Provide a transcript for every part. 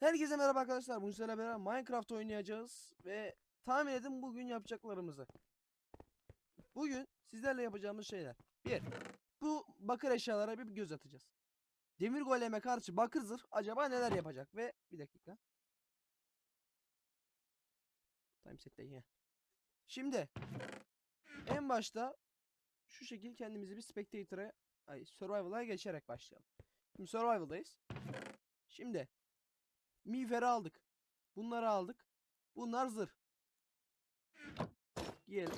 Herkese merhaba arkadaşlar. Bugün sizlerle beraber Minecraft oynayacağız ve tahmin edin bugün yapacaklarımızı. Bugün sizlerle yapacağımız şeyler. Bir, bu bakır eşyalara bir göz atacağız. Demir goleme karşı bakır zırh acaba neler yapacak ve bir dakika. Time set'te yine. Şimdi en başta şu şekil kendimizi bir spectator'a ay survival'a geçerek başlayalım. Şimdi survival'dayız. Şimdi Miğferi aldık. Bunları aldık. Bunlar zırh. Giyelim.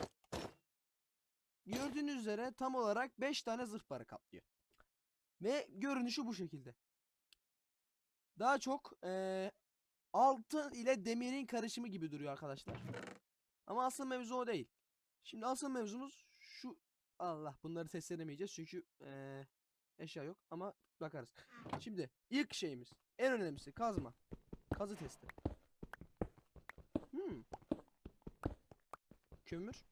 Gördüğünüz üzere tam olarak 5 tane zırh barı kaplıyor. Ve görünüşü bu şekilde. Daha çok eee, altın ile demirin karışımı gibi duruyor arkadaşlar. Ama asıl mevzu o değil. Şimdi asıl mevzumuz şu. Allah bunları test edemeyeceğiz çünkü eee, eşya yok ama bakarız. Şimdi ilk şeyimiz en önemlisi kazma. Kazı testi. Hmm. Kömür.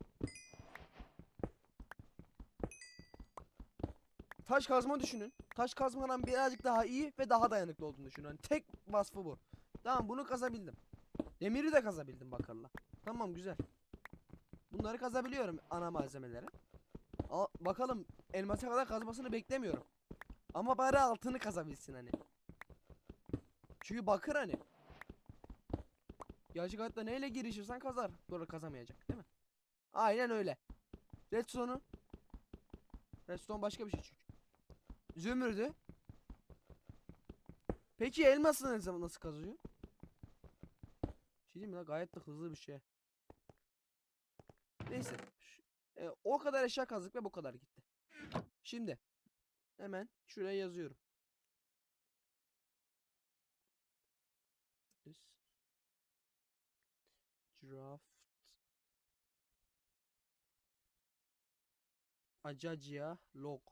Taş kazma düşünün. Taş kazmadan birazcık daha iyi ve daha dayanıklı olduğunu düşünün. Hani tek vasfı bu. Tamam bunu kazabildim. Demiri de kazabildim bakırla. Tamam güzel. Bunları kazabiliyorum ana malzemeleri. Al, bakalım elmasa kadar kazmasını beklemiyorum. Ama bari altını kazabilsin hani. Çünkü bakır hani. Gerçek hayatta neyle girişirsen kazar. Doğru kazamayacak değil mi? Aynen öyle. Redstone'u. Redstone başka bir şey çünkü. Zümrüdü. Peki elması ne zaman nasıl kazıyor? Şey diyeyim lan gayet de hızlı bir şey. Neyse. E, o kadar eşya kazdık ve bu kadar gitti. Şimdi hemen şuraya yazıyorum. Draft Acacıya log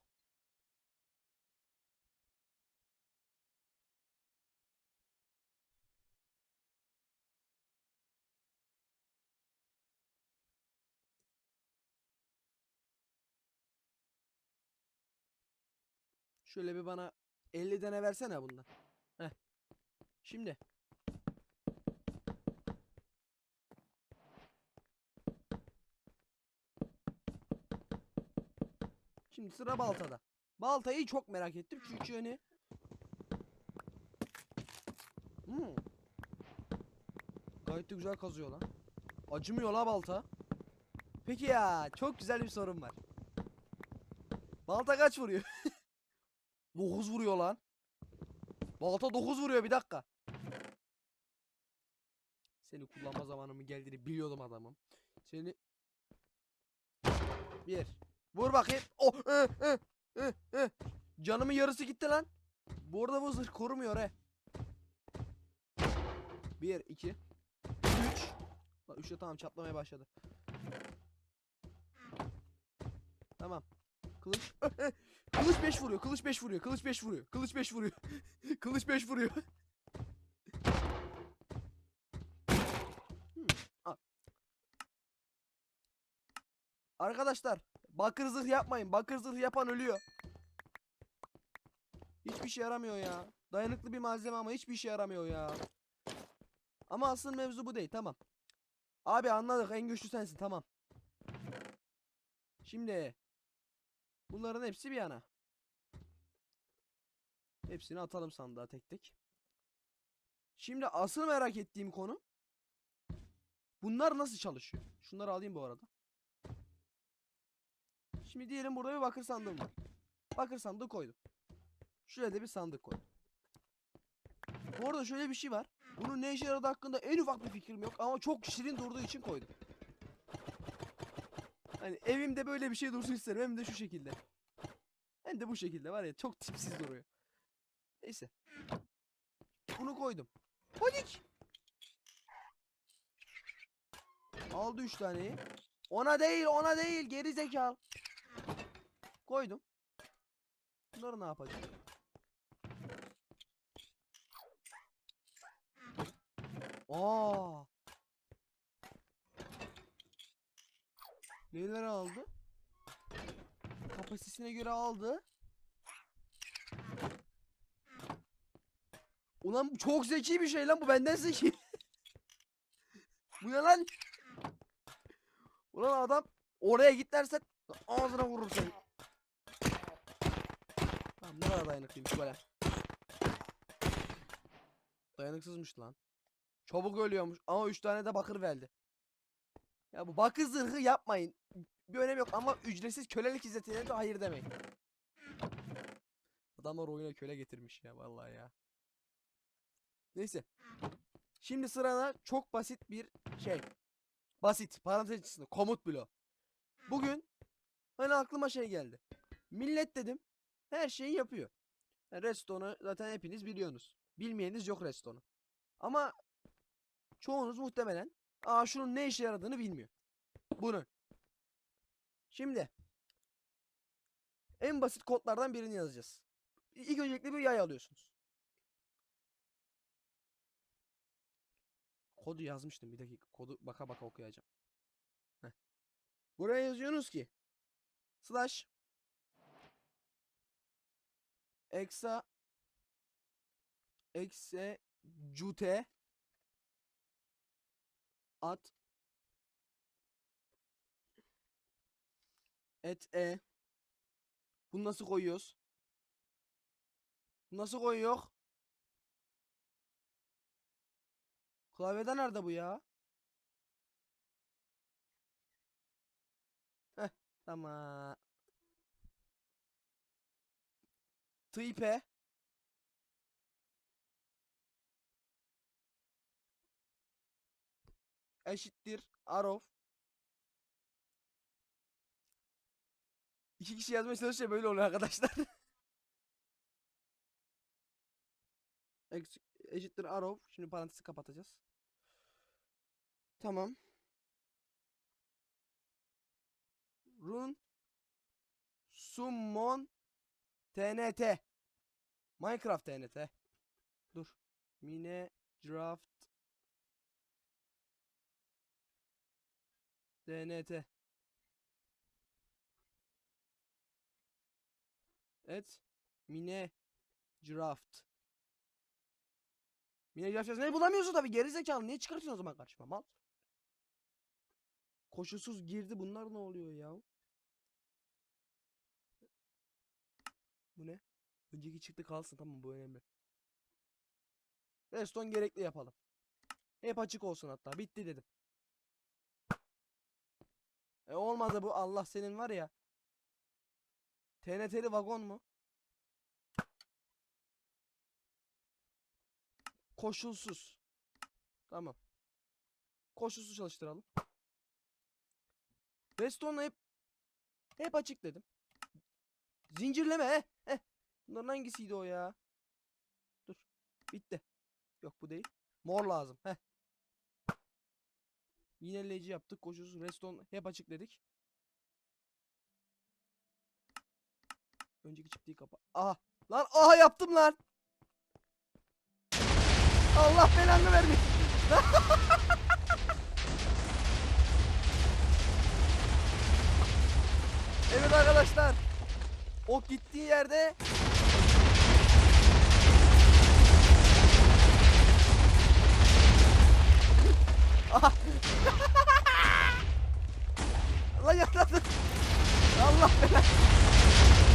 Şöyle bir bana 50 tane versene bundan. Heh. Şimdi Şimdi sıra baltada. Baltayı çok merak ettim çünkü hani Hmm. Gayet güzel kazıyor lan. Acımıyor la balta. Peki ya çok güzel bir sorun var. Balta kaç vuruyor? 9 vuruyor lan. Balta 9 vuruyor bir dakika. Seni kullanma zamanımın geldiğini biliyordum adamım. Seni bir. Vur bakayım. Oh, eh, eh, eh, eh. Canımın yarısı gitti lan. Bu arada bu zırh korumuyor he. Bir, iki, üç. Bak üçte tamam çatlamaya başladı. Tamam. Kılıç. Kılıç 5 vuruyor. Kılıç 5 vuruyor. Kılıç 5 vuruyor. Kılıç 5 vuruyor. Kılıç 5 vuruyor. Hmm. Arkadaşlar bakır zırh yapmayın. Bakır zırh yapan ölüyor. Hiçbir şey yaramıyor ya. Dayanıklı bir malzeme ama hiçbir şey yaramıyor ya. Ama asıl mevzu bu değil. Tamam. Abi anladık. En güçlü sensin. Tamam. Şimdi bunların hepsi bir yana. Hepsini atalım sandığa tek tek. Şimdi asıl merak ettiğim konu bunlar nasıl çalışıyor? Şunları alayım bu arada. Şimdi diyelim burada bir bakır sandığım var. Bakır sandığı koydum. Şuraya da bir sandık koydum. Bu arada şöyle bir şey var. Bunun ne işe yaradığı hakkında en ufak bir fikrim yok ama çok şirin durduğu için koydum. Hani evimde böyle bir şey dursun isterim hem de şu şekilde. Hem de bu şekilde var ya çok tipsiz duruyor. Neyse. Bunu koydum. Hodik. Aldı 3 taneyi. Ona değil ona değil geri zekalı. Koydum. Bunları ne yapacağım? Aa. Neler aldı? Kapasitesine göre aldı. Ulan çok zeki bir şey lan bu benden zeki. bu ne lan? Ulan adam oraya git dersen ağzına vurur seni. Tamam ne kadar dayanıklıymış böyle. Dayanıksızmış lan. Çabuk ölüyormuş ama 3 tane de bakır verdi. Ya bu bakır zırhı yapmayın. Bir önemi yok ama ücretsiz kölelik hizmetine de hayır demeyin. Adamlar oyuna köle getirmiş ya vallahi ya. Neyse. Şimdi sırada çok basit bir şey. Basit. Parantez içinde. Komut bloğu. Bugün hani aklıma şey geldi. Millet dedim. Her şeyi yapıyor. Yani Redstone'u zaten hepiniz biliyorsunuz. Bilmeyeniz yok Redstone'u. Ama çoğunuz muhtemelen aa şunun ne işe yaradığını bilmiyor. Bunun. Şimdi en basit kodlardan birini yazacağız. İlk öncelikle bir yay alıyorsunuz. Kodu yazmıştım bir dakika. Kodu baka baka okuyacağım. Heh. Buraya yazıyorsunuz ki slash exa exe cute at et e bunu nasıl koyuyoruz? Nasıl koyuyor? Klavyede nerede bu ya? Heh, tamam. Type eşittir arrow İki kişi yazmaya çalışınca böyle oluyor arkadaşlar. Eşittir arrow. Şimdi parantezi kapatacağız. Tamam. Run summon TNT. Minecraft TNT. Dur. Minecraft TNT. Et mine draft. Mine draft yazmayı bulamıyorsun tabii geri zekalı. Niye çıkartıyorsun o zaman karşıma mal? Koşulsuz girdi bunlar ne oluyor ya? Bu ne? Önceki çıktı kalsın tamam bu önemli. Reston gerekli yapalım. Hep açık olsun hatta. Bitti dedim. E olmadı bu Allah senin var ya. TNT'li vagon mu? Koşulsuz. Tamam. Koşulsuz çalıştıralım. Redstone'la hep hep açık dedim. Zincirleme he. Heh. Bunların hangisiydi o ya? Dur. Bitti. Yok bu değil. Mor lazım. Heh. Yineleyici yaptık. Koşulsuz redstone hep açık dedik. Önceki çıktığı kapa. Aha. Lan aha yaptım lan. Allah belanı vermiş. evet arkadaşlar. O gittiği yerde Aha. Lan yatladın. Allah belanı.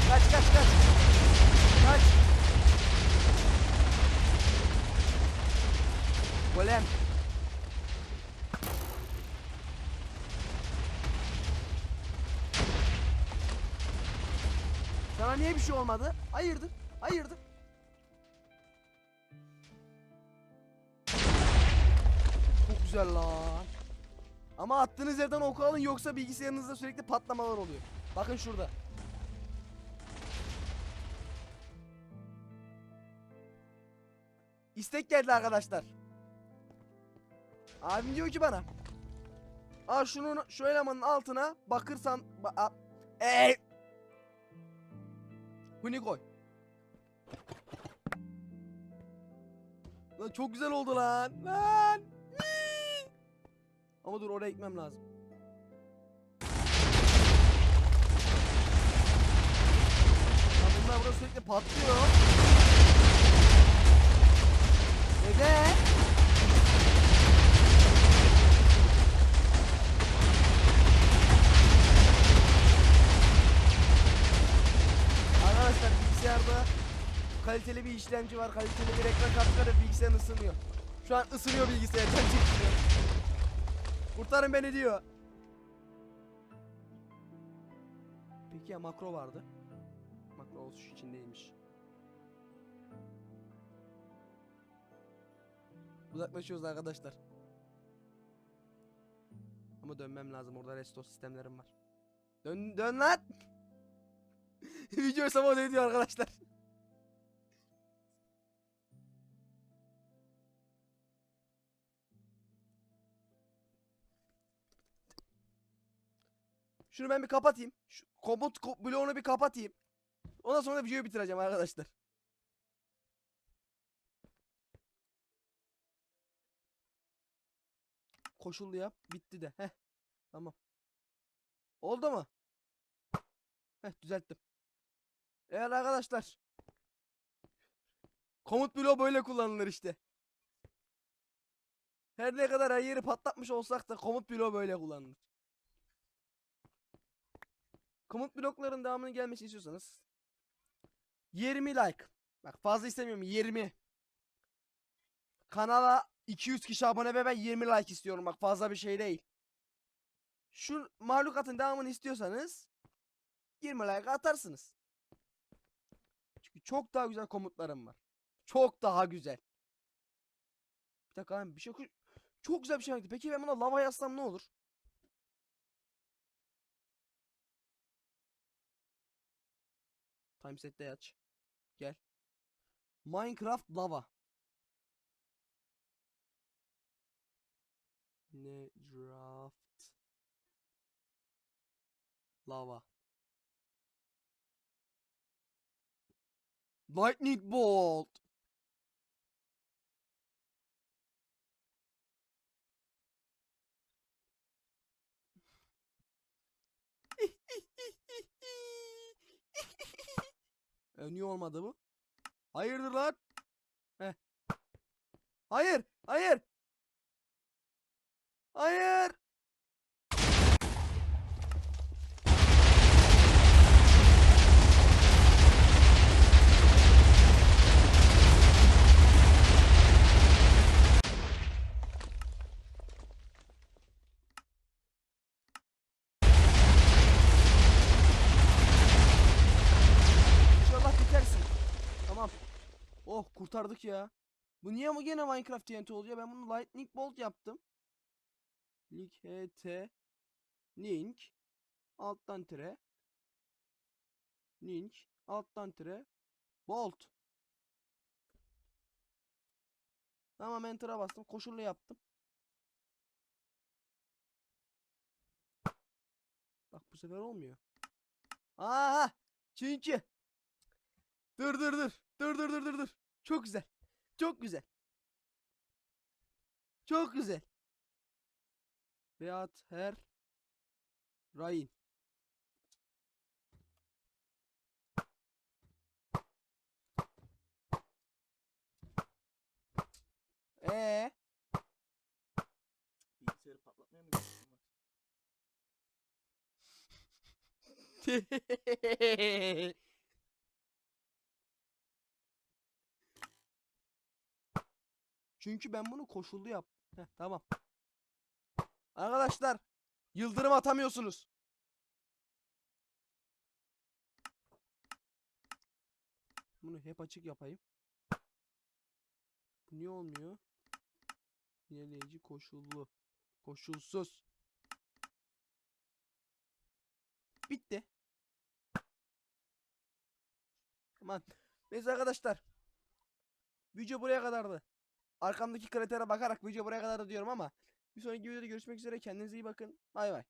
Kaç kaç kaç. Kaç. Golem. Sana niye bir şey olmadı? Hayırdır? Hayırdır? Güzel lan. Ama attığınız yerden oku alın yoksa bilgisayarınızda sürekli patlamalar oluyor. Bakın şurada. İstek geldi arkadaşlar. Abim diyor ki bana. Aa şunun şu elemanın altına bakırsan Ey! Huni koy. Lan çok güzel oldu lan. Lan. Ama dur oraya gitmem lazım. Ya bunlar burada sürekli patlıyor. Ege. Arkadaşlar bilgisayarda kaliteli bir işlemci var, kaliteli bir ekran kartı bilgisayar ısınıyor. Şu an ısınıyor bilgisayar, can çekişiyor. Kurtarın beni diyor. Peki ya makro vardı. Makro olsun içindeymiş. Uzaklaşıyoruz arkadaşlar. Ama dönmem lazım. Orada resto sistemlerim var. Dön dön lan. Videoyu sabote ediyor arkadaşlar. Şunu ben bir kapatayım. Şu komut ko- bloğunu bir kapatayım. Ondan sonra da videoyu bitireceğim arkadaşlar. Koşullu yap. Bitti de. Heh. Tamam. Oldu mu? Heh düzelttim. Eğer arkadaşlar. Komut bloğu böyle kullanılır işte. Her ne kadar her yeri patlatmış olsak da komut bloğu böyle kullanılır. Komut blokların devamını gelmesi istiyorsanız 20 like. Bak fazla istemiyorum 20. Kanala 200 kişi abone ve ben 20 like istiyorum bak fazla bir şey değil. Şu mahlukatın devamını istiyorsanız 20 like atarsınız. Çünkü çok daha güzel komutlarım var. Çok daha güzel. Bir dakika abi bir şey Çok güzel bir şey yaptı. Peki ben buna lava yazsam ne olur? Timeset'te aç. Gel. Minecraft lava. Ne draft lava. Lightning bolt. E, niye olmadı bu? Hayırdır lan? Heh. Hayır, hayır. Hayır. İnşallah bitersin. Tamam. Oh kurtardık ya. Bu niye ama gene Minecraft TNT oluyor? Ben bunu Lightning Bolt yaptım. Link HT Link alttan tire Link alttan tire Bolt. Tamam enter'a bastım. Koşullu yaptım. Bak bu sefer olmuyor. Aa! Çünkü Dur dur dur. Dur dur dur dur dur. Çok güzel. Çok güzel. Çok güzel. Beat her Rain. Ee, Bilgisayarı patlatmaya mı gidiyorsun? Çünkü ben bunu koşullu yap. Heh, tamam. Arkadaşlar, yıldırım atamıyorsunuz. Bunu hep açık yapayım. Bu niye olmuyor? Yineleyici koşullu. Koşulsuz. Bitti. Aman. Neyse arkadaşlar. Video buraya kadardı. Arkamdaki kritere bakarak video buraya kadar diyorum ama bir sonraki videoda görüşmek üzere. Kendinize iyi bakın. Bay bay.